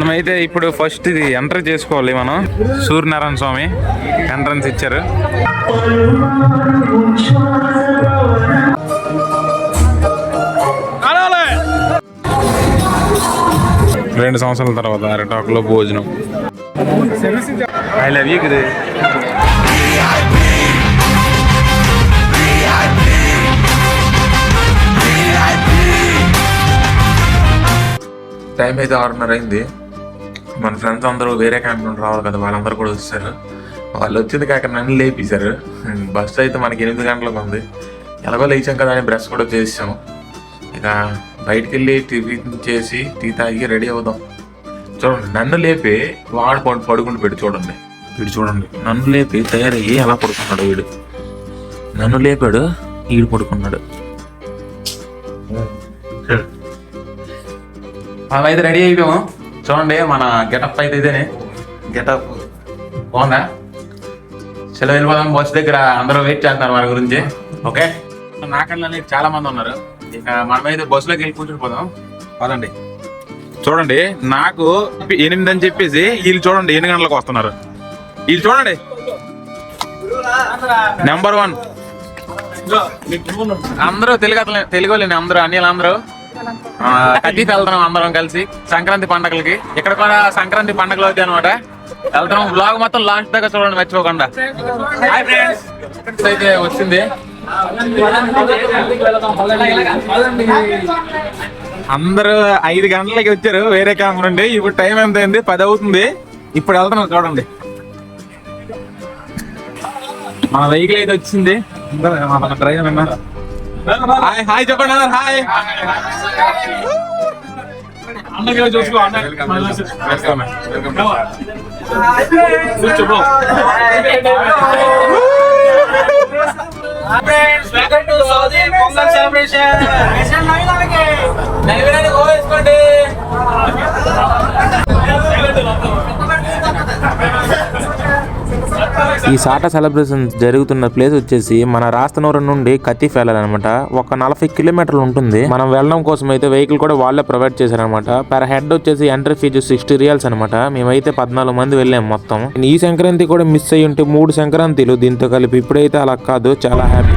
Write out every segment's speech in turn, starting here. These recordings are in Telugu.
మనమైతే ఇప్పుడు ఫస్ట్ ఇది ఎంటర్ చేసుకోవాలి మనం. సూర్యనారాయణ స్వామి ఎంట్రన్స్ ఇచ్చారు. రెండు సంవత్సరాల తర్వాత అరటాకులో భోజనం. ఐ లవ్ యూ గురు టైం అయితే ఆరున్నర అయింది. మన ఫ్రెండ్స్ అందరూ వేరే క్యాంప్ నుండి రావాలి కదా వాళ్ళందరూ కూడా వచ్చారు వాళ్ళు వచ్చింది కాక నన్ను లేపేశారు. బస్సు అయితే మనకి ఎనిమిది గంటలకు ఉంది. ఎలాగో లేచాం కదా అని బ్రష్ కూడా చేసాం ఇక బయటికి వెళ్ళి టిఫిన్ చేసి టీ తాగి రెడీ అవుదాం. చూడండి నన్ను లేపి వాడు పడు పడుకుంటూ పెట్టి చూడండి. వీడు చూడండి. నన్ను లేపి తయారయ్యి ఎలా పడుకున్నాడు వీడు? నన్ను లేపాడు వీడు పడుకున్నాడు. అయితే రెడీ అయిపోయాము? చూడండి మన గెటప్ అయితే ఇదేనే. గెటప్ బాగుందా? సెలవు వెళ్ళిపోదాం బస్ దగ్గర అందరూ వెయిట్ చేస్తున్నారు మన గురించి. ఓకే నాకన్నా చాలా మంది ఉన్నారు. ఇక మనమైతే బస్సులోకి వెళ్ళి కూర్చుని పోదాం. పదండి. చూడండి నాకు ఎనిమిది అని చెప్పేసి వీళ్ళు చూడండి ఎన్ని గంటలకు వస్తున్నారు. వీళ్ళు చూడండి. నెంబర్ వన్ అందరూ తెలుగు తెలుగు వాళ్ళే అందరూ అన్ని అందరూ. కట్టికి వెళ్తున్నాం అందరం కలిసి సంక్రాంతి పండగలకి. ఇక్కడ కూడా సంక్రాంతి పండగలు అవుతాయి అనమాట వెళ్తున్నాం. బ్లాగ్ మొత్తం లాస్ట్ దాకా చూడండి మర్చిపోకుండా. హాయ్ ఫ్రెండ్స్ అయితే వచ్చింది. అందరూ ఐదు గంటలకి వచ్చారు. వేరే క్యాంప్ నుండి. ఇప్పుడు టైం ఎంత అయింది? పది అవుతుంది. ఇప్పుడు వెళ్తున్నాం చూడండి. మన వెహికల్ అయితే వచ్చింది. మన డ్రైవర్ అన్న హాయ్ హాయ్ చెప్పండి అన్న. హాయ్ వేస్తాను. Welcome to Saudi Pongal celebration నైవేద్యానికి ఈ సాట సెలబ్రేషన్ జరుగుతున్న ప్లేస్ వచ్చేసి మన రాస్తనూరు నుండి కత్తిఫ్ వెళ్ళాలన్నమాట ఒక నలభై కిలోమీటర్లు ఉంటుంది. మనం వెళ్ళడం కోసం అయితే వెహికల్ కూడా వాళ్ళే ప్రొవైడ్ చేశారనమాట పర్ హెడ్ వచ్చేసి ఎంట్రీ ఫీజు సిక్స్టీ రియల్స్ అనమాట మేమైతే పద్నాలుగు మంది వెళ్ళాం మొత్తం. ఈ సంక్రాంతి కూడా మిస్ అయ్యి ఉంటే మూడు సంక్రాంతిలు. దీంతో కలిపి ఇప్పుడైతే అలా కాదు. చాలా హ్యాపీ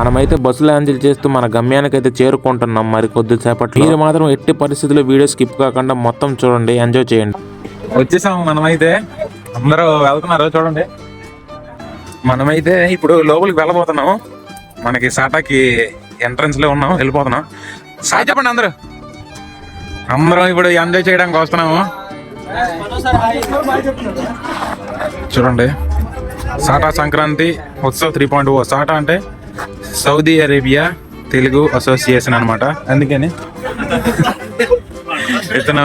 మనమైతే బస్సులో హ్యాండిల్ చేస్తూ మన గమ్యానికి అయితే చేరుకుంటున్నాం మరి కొద్దిసేపట్లో మీరు మాత్రం ఎట్టి పరిస్థితుల్లో వీడియో స్కిప్ కాకుండా మొత్తం చూడండి ఎంజాయ్ చేయండి. వచ్చేసాము మనమైతే. అందరూ వెళ్తున్నారు చూడండి. మనమైతే ఇప్పుడు లోపలికి వెళ్ళబోతున్నాం. మనకి సాటాకి ఎంట్రన్స్లో ఉన్నాం వెళ్ళిపోతున్నాం. సాయి చెప్పండి అందరూ. అందరం ఇప్పుడు ఎంజాయ్ చేయడానికి వస్తున్నాము. చూడండి. SATA Sankranti Utsav three point O. SATA అంటే సౌదీ అరేబియా తెలుగు అసోసియేషన్ అన్నమాట. అందుకని ఇతను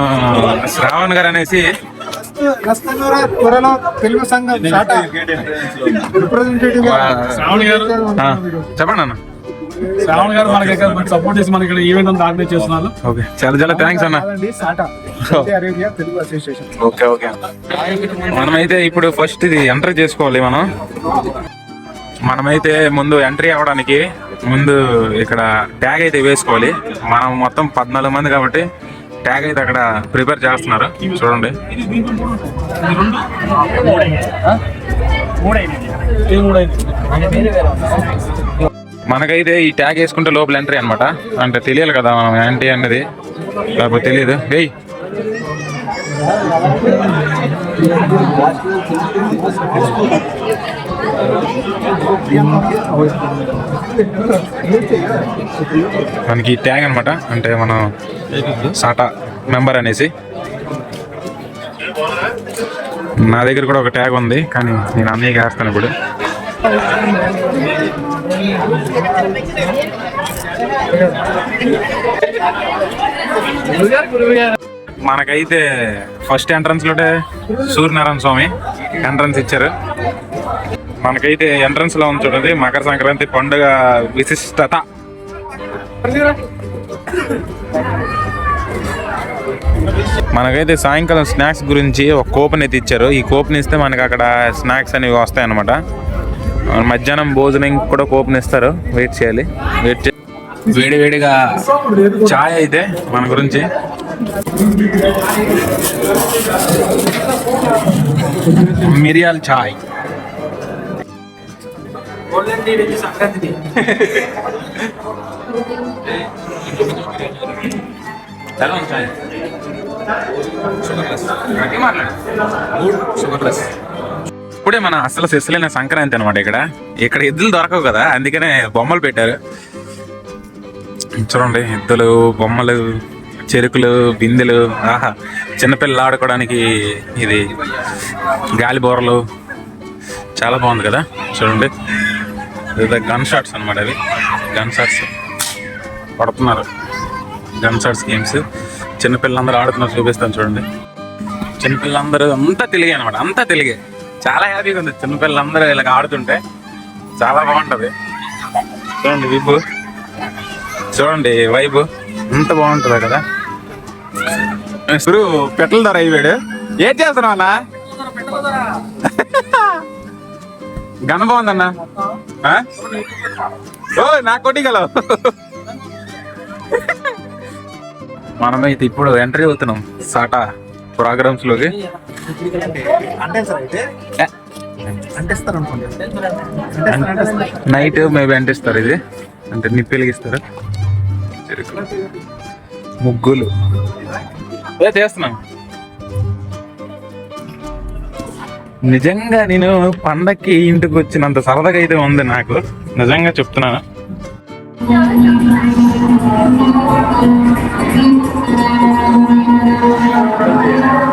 శ్రావణ్ గారు అనేసి తెలుగు సంఘం చెప్పండి అన్న. శ్రావణ్ గారు మనకి మనకి సపోర్ట్ చేసి మనకి ఇక్కడ ఈవెంట్ అంతా ఆర్గనైజ్ చేస్తున్నారు. ఓకే. చాలా చాలా థ్యాంక్స్ అన్న. కాదండి SATA Saudi Arabia Telugu association. Okay okay. మనమైతే ఇప్పుడు ఫస్ట్ ఇది ఎంటర్ చేసుకోవాలి మనం. మనమైతే ముందు ఎంట్రీ అవ్వడానికి ముందు ఇక్కడ ట్యాగ్ అయితే వేసుకోవాలి. మనం మొత్తం పద్నాలుగు మంది కాబట్టి ట్యాగ్ అయితే అక్కడ ప్రిపేర్ చేస్తున్నారు. చూడండి. మనకైతే ఈ ట్యాగ్ వేసుకుంటే లోపల ఎంట్రీ అన్నమాట. అంటే తెలియాలి కదా మనం ఏంటి అన్నది లేకపోతే తెలియదు. వెయ్యి మనకి ట్యాగ్ అనమాట అంటే మనం సాటా మెంబర్ అనేసి. నా దగ్గర కూడా ఒక ట్యాగ్ ఉంది కానీ నేను అన్నయ్యకి వేస్తాను ఇప్పుడు. మనకైతే ఫస్ట్ ఎంట్రన్స్ లోటే సూర్యనారాయణ స్వామి ఎంట్రన్స్ ఇచ్చారు. మనకైతే ఎంట్రన్స్లో ఉంది చూడండి. మకర సంక్రాంతి పండుగ విశిష్టత. మనకైతే సాయంకాలం స్నాక్స్ గురించి ఒక కూపన్ అయితే ఇచ్చారు. ఈ కూపన్ ఇస్తే మనకి అక్కడ స్నాక్స్ అనేవి వస్తాయి అనమాట మధ్యాహ్నం భోజనం కూడా కూపన్ ఇస్తారు. వెయిట్ చేయాలి. వెయిట్ చే వేడి వేడిగా చాయ్ అయితే మన గురించి. మిరియాల చాయ్. గోల్డెన్ నుంచి ఎలా ఉంది చాయ్ షుగర్లెస్ మాట్లాడు షుగర్లెస్ ఇప్పుడే మన అసలు సెస్లైన సంక్రాంతి అనమాట ఇక్కడ. ఇక్కడ ఎద్దులు దొరకవు కదా అందుకనే బొమ్మలు పెట్టారు. చూడండి ఎద్దులు బొమ్మలు చెరుకులు బిందెలు ఆహా చిన్నపిల్లలు ఆడుకోవడానికి ఇది గాలి బోరలు. చాలా బాగుంది కదా చూడండి. ఇది గన్ షాట్స్ అనమాట అవి. గన్ షాట్స్ పడుతున్నారు. గన్ షాట్స్ గేమ్స్ చిన్నపిల్లలందరూ ఆడుతున్నారు చూపిస్తాను చూడండి. చిన్నపిల్లలందరూ అంతా తెలుగే అనమాట అంతా తెలుగే. చాలా హ్యాపీగా ఉంది. చిన్నపిల్లలందరూ ఇలా ఆడుతుంటే చాలా బాగుంటది. చూడండి విబు చూడండి వైబు ఎంత బాగుంటుందా కదా. సురు పెట్టల ధర అయ్యాడు. ఏం చేస్తున్నావు అన్న? గన బాగుందన్న? ఓ నా కొట్టిగలవు మనమైతే ఇప్పుడు ఎంట్రీ అవుతున్నాం సాటా ప్రోగ్రామ్స్లోకి. నైట్ మేబీ అంటిస్తారు ఇది. అంటే నిప్పెలిగిస్తారు ముగ్గులు. అదే చేస్తున్నాం నిజంగా నేను పండక్కి ఇంటికి వచ్చినంత సరదాగా అయితే ఉంది నాకు నిజంగా చెప్తున్నాను you.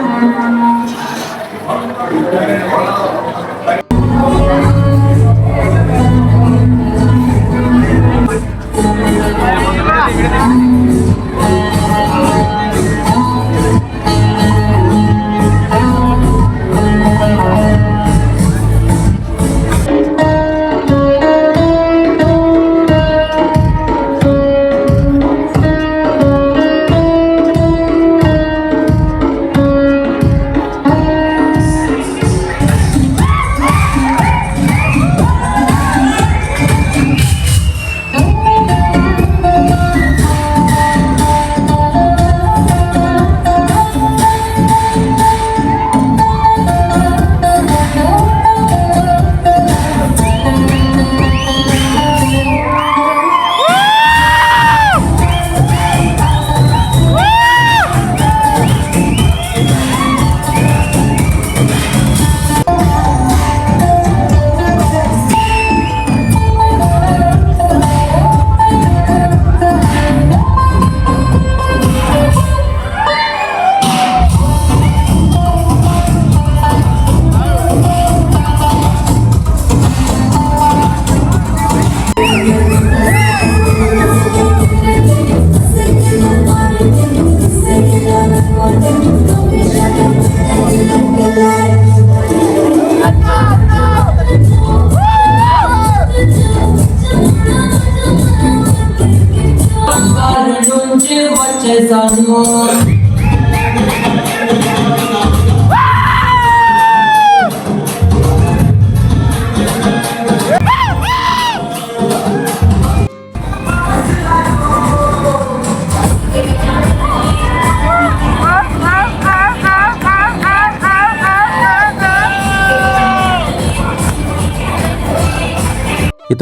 我。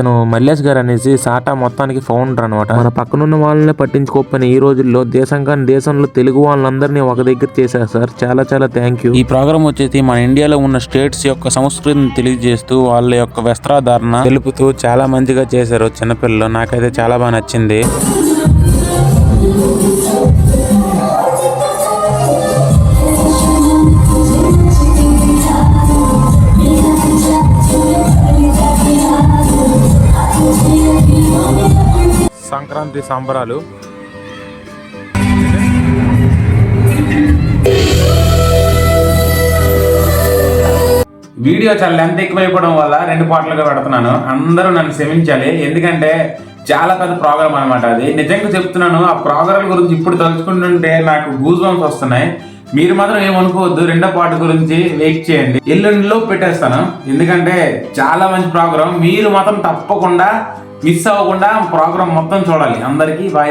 ఇతను మల్లేష్ గారు అనేసి సాటా మొత్తానికి ఫౌండర్ అనమాట. మన పక్కనున్న వాళ్ళని పట్టించుకోకపోయిన ఈ రోజుల్లో దేశం కానీ దేశంలో తెలుగు వాళ్ళందరినీ ఒక దగ్గర చేశారు సార్. చాలా చాలా థ్యాంక్ యూ ఈ ప్రోగ్రామ్ వచ్చేసి మన ఇండియాలో ఉన్న స్టేట్స్ యొక్క సంస్కృతిని తెలియజేస్తూ వాళ్ళ యొక్క వస్త్రాధారణ తెలుపుతూ చాలా మంచిగా చేశారు చిన్నపిల్లలు. నాకైతే చాలా బాగా నచ్చింది. సంక్రాంతి సంబరాలు. వీడియో చాలా లెంత్ ఎక్కువైపోవడం వల్ల రెండు పాటలుగా పెడుతున్నాను. అందరూ నన్ను క్షమించాలి. ఎందుకంటే చాలా పెద్ద ప్రోగ్రామ్ అనమాట అది. నిజంగా చెప్తున్నాను ఆ ప్రోగ్రామ్ గురించి ఇప్పుడు తలుచుకుంటుంటే నాకు గూజ్ బంప్స్ వస్తున్నాయి. మీరు మాత్రం ఏమనుకోవద్దు రెండో పాట గురించి వెయిట్ చేయండి. ఎల్లుండిలో పెట్టేస్తాను. ఎందుకంటే చాలా మంచి ప్రోగ్రామ్ మీరు మాత్రం తప్పకుండా మిస్ అవ్వకుండా ప్రోగ్రామ్ మొత్తం చూడాలి. అందరికీ బాయ్